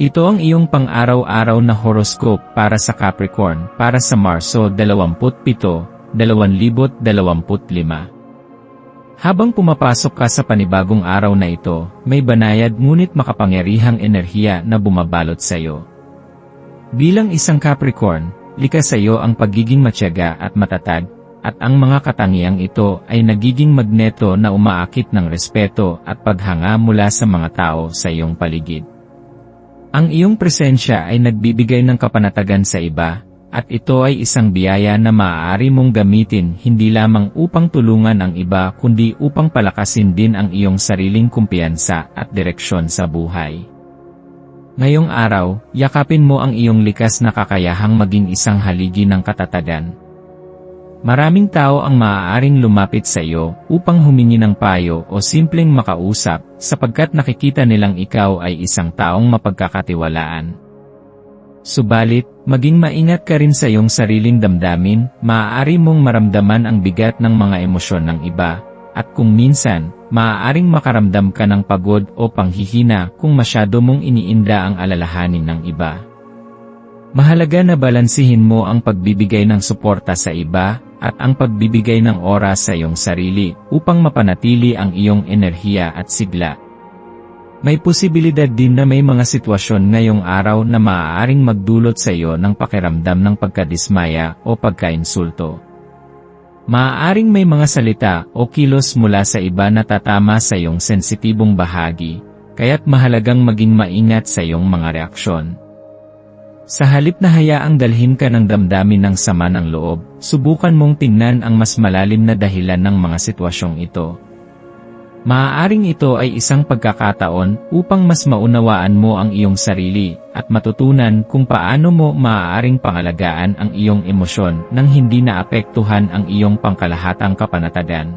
Ito ang iyong pang-araw-araw na horoscope para sa Capricorn para sa Marso 27, 2025. Habang pumapasok ka sa panibagong araw na ito, may banayad ngunit makapangyarihang enerhiya na bumabalot sa iyo. Bilang isang Capricorn, likas sa iyo ang pagiging matyaga at matatag, at ang mga katangiang ito ay nagiging magneto na umaakit ng respeto at paghanga mula sa mga tao sa iyong paligid. Ang iyong presensya ay nagbibigay ng kapanatagan sa iba, at ito ay isang biyaya na maaari mong gamitin hindi lamang upang tulungan ang iba kundi upang palakasin din ang iyong sariling kumpiyansa at direksyon sa buhay. Ngayong araw, yakapin mo ang iyong likas na kakayahang maging isang haligi ng katatagan, Maraming tao ang maaaring lumapit sa iyo upang humingi ng payo o simpleng makausap sapagkat nakikita nilang ikaw ay isang taong mapagkakatiwalaan. Subalit, maging maingat ka rin sa iyong sariling damdamin, maaari mong maramdaman ang bigat ng mga emosyon ng iba, at kung minsan, maaaring makaramdam ka ng pagod o panghihina kung masyado mong iniinda ang alalahanin ng iba. Mahalaga na balansihin mo ang pagbibigay ng suporta sa iba at ang pagbibigay ng oras sa iyong sarili upang mapanatili ang iyong enerhiya at sigla. May posibilidad din na may mga sitwasyon ngayong araw na maaaring magdulot sa iyo ng pakiramdam ng pagkadismaya o pagkainsulto. Maaaring may mga salita o kilos mula sa iba na tatama sa iyong sensitibong bahagi, kaya't mahalagang maging maingat sa iyong mga reaksyon. Sa halip na hayaang dalhin ka ng damdamin ng sama ng loob, subukan mong tingnan ang mas malalim na dahilan ng mga sitwasyong ito. Maaaring ito ay isang pagkakataon upang mas maunawaan mo ang iyong sarili at matutunan kung paano mo maaaring pangalagaan ang iyong emosyon nang hindi naapektuhan ang iyong pangkalahatang kapanatagan.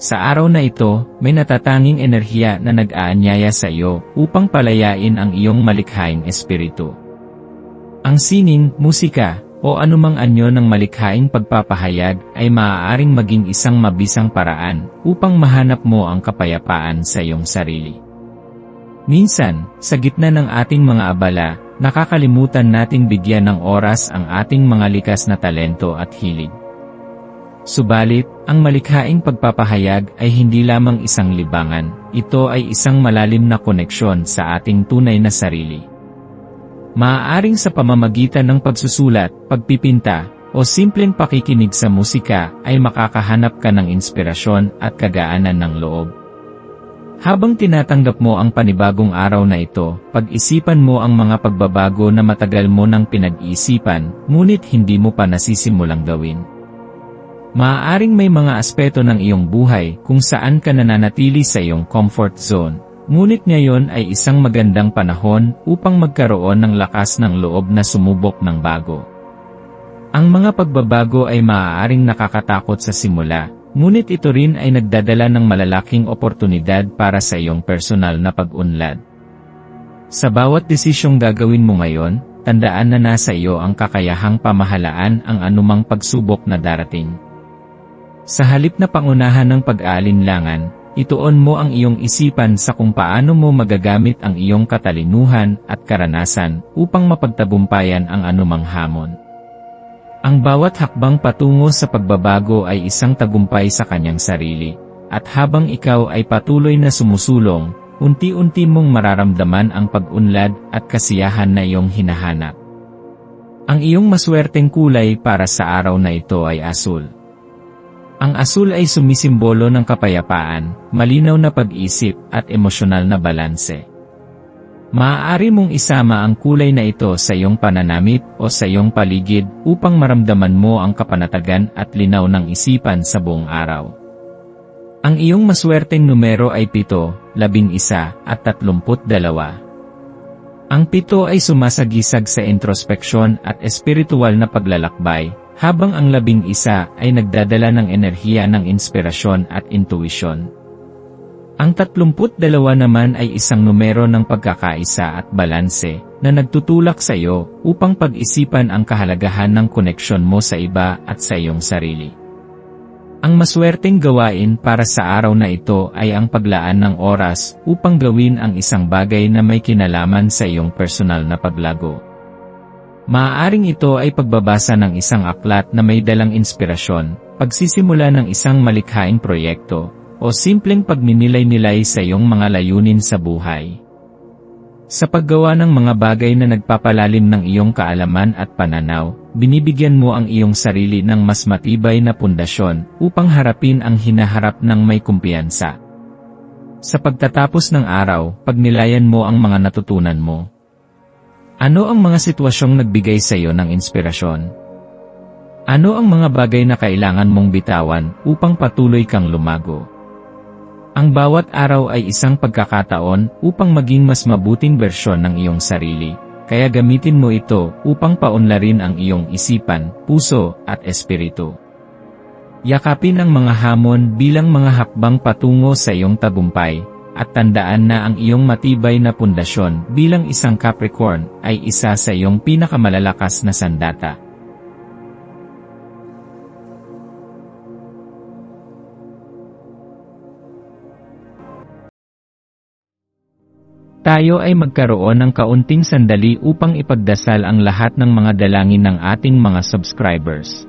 Sa araw na ito, may natatanging enerhiya na nag-aanyaya sa iyo upang palayain ang iyong malikhaing espiritu. Ang sining, musika, o anumang anyo ng malikhaing pagpapahayag ay maaaring maging isang mabisang paraan upang mahanap mo ang kapayapaan sa iyong sarili. Minsan, sa gitna ng ating mga abala, nakakalimutan nating bigyan ng oras ang ating mga likas na talento at hilig. Subalit, ang malikhaing pagpapahayag ay hindi lamang isang libangan, ito ay isang malalim na koneksyon sa ating tunay na sarili. Maaaring sa pamamagitan ng pagsusulat, pagpipinta, o simpleng pakikinig sa musika ay makakahanap ka ng inspirasyon at kagaanan ng loob. Habang tinatanggap mo ang panibagong araw na ito, pag-isipan mo ang mga pagbabago na matagal mo nang pinag-iisipan, ngunit hindi mo pa nasisimulang gawin. Maaaring may mga aspeto ng iyong buhay kung saan ka nananatili sa iyong comfort zone, Ngunit ngayon ay isang magandang panahon upang magkaroon ng lakas ng loob na sumubok ng bago. Ang mga pagbabago ay maaaring nakakatakot sa simula, ngunit ito rin ay nagdadala ng malalaking oportunidad para sa iyong personal na pag-unlad. Sa bawat desisyong gagawin mo ngayon, tandaan na nasa iyo ang kakayahang pamahalaan ang anumang pagsubok na darating. Sa halip na pangunahan ng pag-aalinlangan, Ituon mo ang iyong isipan sa kung paano mo magagamit ang iyong katalinuhan at karanasan upang mapagtabumpayan ang anumang hamon. Ang bawat hakbang patungo sa pagbabago ay isang tagumpay sa kanyang sarili, at habang ikaw ay patuloy na sumusulong, unti-unti mong mararamdaman ang pag-unlad at kasiyahan na iyong hinahanap. Ang iyong maswerteng kulay para sa araw na ito ay asul. Ang asul ay sumisimbolo ng kapayapaan, malinaw na pag-isip, at emosyonal na balanse. Maaari mong isama ang kulay na ito sa iyong pananamit o sa iyong paligid upang maramdaman mo ang kapanatagan at linaw ng isipan sa buong araw. Ang iyong maswerteng numero ay 7, labing isa, at tatlumput dalawa. Ang pito ay sumasagisag sa introspeksyon at espiritual na paglalakbay, habang ang labing isa ay nagdadala ng enerhiya ng inspirasyon at intuisyon. Ang tatlumput dalawa naman ay isang numero ng pagkakaisa at balanse na nagtutulak sa iyo upang pag-isipan ang kahalagahan ng koneksyon mo sa iba at sa iyong sarili. Ang maswerteng gawain para sa araw na ito ay ang paglaan ng oras upang gawin ang isang bagay na may kinalaman sa iyong personal na paglago. Maaaring ito ay pagbabasa ng isang aklat na may dalang inspirasyon, pagsisimula ng isang malikhaing proyekto, o simpleng pagninilay-nilay sa iyong mga layunin sa buhay. Sa paggawa ng mga bagay na nagpapalalim ng iyong kaalaman at pananaw, binibigyan mo ang iyong sarili ng mas matibay na pundasyon upang harapin ang hinaharap ng may kumpiyansa. Sa pagtatapos ng araw, pagnilayan mo ang mga natutunan mo. Ano ang mga sitwasyong nagbigay sa iyo ng inspirasyon? Ano ang mga bagay na kailangan mong bitawan upang patuloy kang lumago? Ang bawat araw ay isang pagkakataon upang maging mas mabuting bersyon ng iyong sarili, kaya gamitin mo ito upang paunlarin ang iyong isipan, puso, at espiritu. Yakapin ang mga hamon bilang mga hakbang patungo sa iyong tagumpay, at tandaan na ang iyong matibay na pundasyon bilang isang Capricorn ay isa sa iyong pinakamalalakas na sandata. Tayo ay magkaroon ng kaunting sandali upang ipagdasal ang lahat ng mga dalangin ng ating mga subscribers,